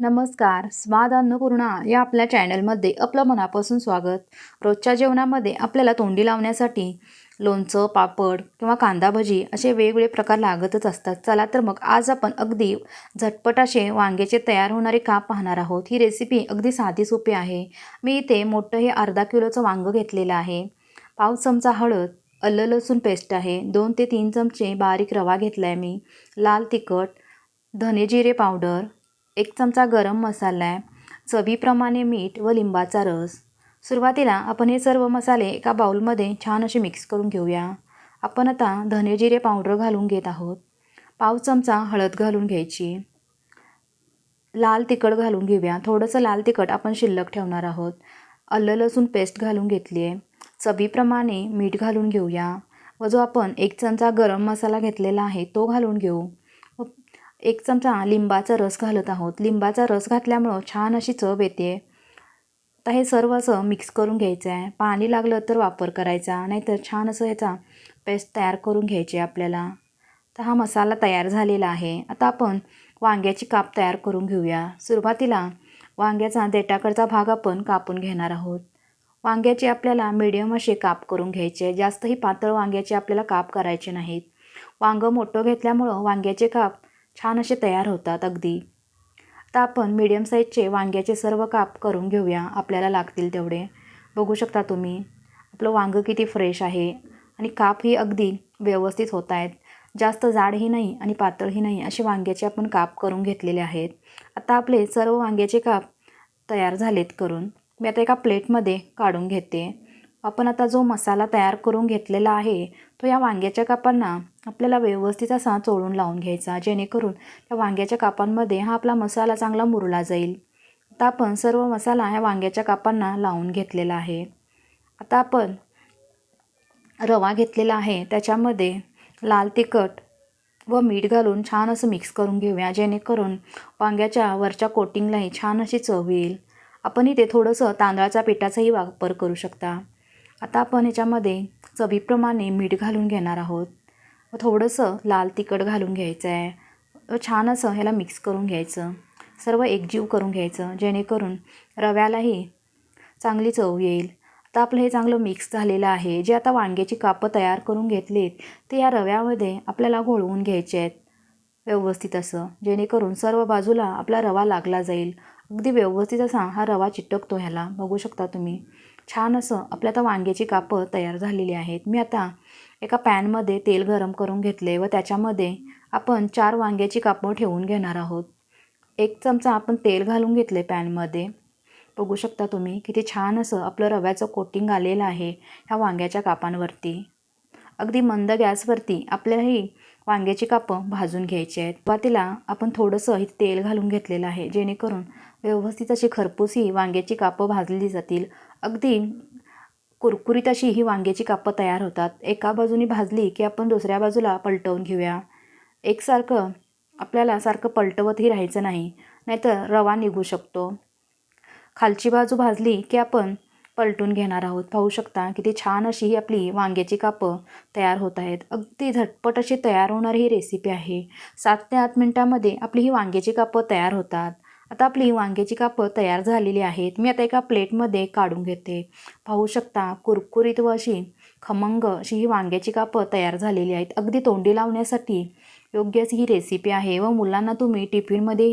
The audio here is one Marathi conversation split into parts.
नमस्कार स्वाद अन्नपूर्णा या आपल्या चॅनलमध्ये आपलं मनापासून स्वागत. रोजच्या जेवणामध्ये आपल्याला तोंडी लावण्यासाठी लोणचं पापड किंवा कांदा भजी असे वेगवेगळे प्रकार लागतच असतात. चला तर मग आज आपण अगदी झटपट असे वांग्याचे तयार होणारे काप पाहणार आहोत. ही रेसिपी अगदी साधी सोपी आहे. मी इथे मोठं हे अर्धा किलोचं वांगं घेतलेलं आहे. पाव चमचा हळद आलं लसूण पेस्ट आहे. दोन ते तीन चमचे बारीक रवा घेतला आहे मी. लाल तिखट धने जिरे पावडर एक चमचा गरम मसाला आहे चवीप्रमाणे मीठ व लिंबाचा रस. सुरुवातीला आपण हे सर्व मसाले एका बाउलमध्ये छान असे मिक्स करून घेऊया. आपण आता धने जिरे पावडर घालून घेत आहोत. पाव चमचा हळद घालून घ्यायची. लाल तिखट घालून घेऊया. थोडंसं लाल तिखट आपण शिल्लक ठेवणार आहोत. आलं लसूण पेस्ट घालून घेतली आहे. चवीप्रमाणे मीठ घालून घेऊया. व जो आपण एक चमचा गरम मसाला घेतलेला आहे तो घालून घेऊ. एक चमचा लिंबाचा रस घालत आहोत. लिंबाचा रस घातल्यामुळं छान अशी चव येते. आता हे सर्व असं मिक्स करून घ्यायचं आहे. पाणी लागलं तर वापर करायचा नाहीतर छान असं ह्याचा पेस्ट तयार करून घ्यायची आपल्याला. तर हा मसाला तयार झालेला आहे. आता आपण वांग्याची काप तयार करून घेऊया. सुरुवातीला वांग्याचा देटाकडचा भाग आपण कापून घेणार आहोत. वांग्याचे आपल्याला मिडियम असे काप करून घ्यायचे. जास्तही पातळ वांग्याचे आपल्याला काप करायचे नाहीत. वांगं मोठं घेतल्यामुळं वांग्याचे काप छान असे तयार होतात अगदी. आता आपण मीडियम साईजचे वांग्याचे सर्व काप करून घेऊया. आपल्याला लागतील तेवढे. बघू शकता तुम्ही. आपलं वांगं किती फ्रेश आहे. आणि कापही अगदी व्यवस्थित होत आहेत. जास्त जाडही नाही आणि पातळही नाही असे वांग्याचे आपण काप करून घेतलेले आहेत. आता आपले सर्व वांग्याचे काप तयार झालेत करून. मी आता एका प्लेटमध्ये काढून घेते. आपण आता जो मसाला तयार करून घेतलेला आहे तो या वांग्याच्या कापांना आपल्याला व्यवस्थित असा चोळून लावून घ्यायचा जेणेकरून त्या वांग्याच्या कापांमध्ये हा आपला मसाला चांगला मुरला जाईल. आता आपण सर्व मसाला ह्या वांग्याच्या कापांना लावून घेतलेला आहे. आता आपण रवा घेतलेला आहे त्याच्यामध्ये लाल तिखट व मीठ घालून छान असं मिक्स करून घेऊया जेणेकरून वांग्याच्या वरच्या कोटिंगलाही छान अशी चव येईल. आपण इथे थोडंसं तांदळाच्या पिठाचाही वापर करू शकता. आता आपण ह्याच्यामध्ये चवीप्रमाणे मीठ घालून घेणार आहोत. थोडंसं लाल तिखट घालून घ्यायचं आहे छान असं ह्याला मिक्स करून घ्यायचं. सर्व एकजीव करून घ्यायचं. जेणेकरून रव्यालाही चांगली चव येईल. आता आपलं हे चांगलं मिक्स झालेलं आहे. जे आता वांग्याची कापं तयार करून घेतलीत ते या रव्यामध्ये आपल्याला घोळवून घ्यायचे आहेत. व्यवस्थित असं. जेणेकरून सर्व बाजूला आपला रवा लागला जाईल. अगदी व्यवस्थित असा हा रवा चिटकतो ह्याला. बघू शकता तुम्ही. छान असं आपल्या आता वांग्याची कापं तयार झालेली आहेत. मी आता एका पॅनमध्ये तेल गरम करून घेतले व त्याच्यामध्ये आपण चार वांग्याची कापं ठेवून घेणार आहोत. एक चमचा आपण तेल घालून घेतले पॅनमध्ये. बघू शकता तुम्ही किती छान असं आपलं रव्याचं कोटिंग आलेलं आहे ह्या वांग्याच्या कापांवरती. अगदी मंद गॅसवरती आपल्याला ही वांग्याची कापं भाजून घ्यायची आहेत. सुरुवातीला आपण थोडंसं इथे तेल घालून घेतलेलं आहे जेणेकरून व्यवस्थित अशी खरपूस ही वांग्याची कापं भाजली जातील. अगदी कुरकुरीत अशी ही वांग्याची कापं तयार होतात. एका बाजूनी भाजली की आपण दुसऱ्या बाजूला पलटवून घेऊया. एकसारखं आपल्याला सारखं पलटवतही राहायचं नाही नाहीतर रवा निघू शकतो. खालची बाजू भाजली की आपण पलटून घेणार आहोत. पाहू शकता किती छान अशी ही आपली वांग्याची कापं तयार होत आहेत. अगदी झटपट अशी तयार होणारी ही रेसिपी आहे. सात ते आठ मिनटामध्ये आपली ही वांग्याची कापं तयार होतात. आता आपली वांग्याची कापं तयार झालेली आहेत. मी आता एका प्लेटमध्ये काढून घेते. पाहू शकता कुरकुरीत व अशी खमंग अशी ही वांग्याची कापं तयार झालेली आहेत. अगदी तोंडी लावण्यासाठी योग्य अशी ही रेसिपी आहे व मुलांना तुम्ही टिफिनमध्ये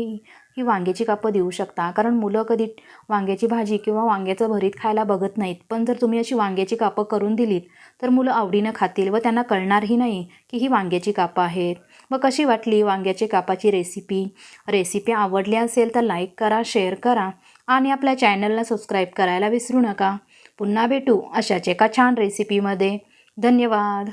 ही वांग्याची कापं देऊ शकता. कारण मुलं कधी वांग्याची भाजी किंवा वांग्याचं भरीत खायला बघत नाहीत. पण जर तुम्ही अशी वांग्याची कापं करून दिलीत तर मुलं आवडीनं खातील व त्यांना कळणारही नाही की ही वांग्याची कापं आहेत. मग कशी वाटली वांग्याची कापाची रेसिपी रेसिपी आवडली असेल तर लाईक करा शेअर करा आणि आपल्या चॅनलला सबस्क्राईब करायला विसरू नका. पुन्हा भेटू अशाच एका छान रेसिपीमध्ये धन्यवाद.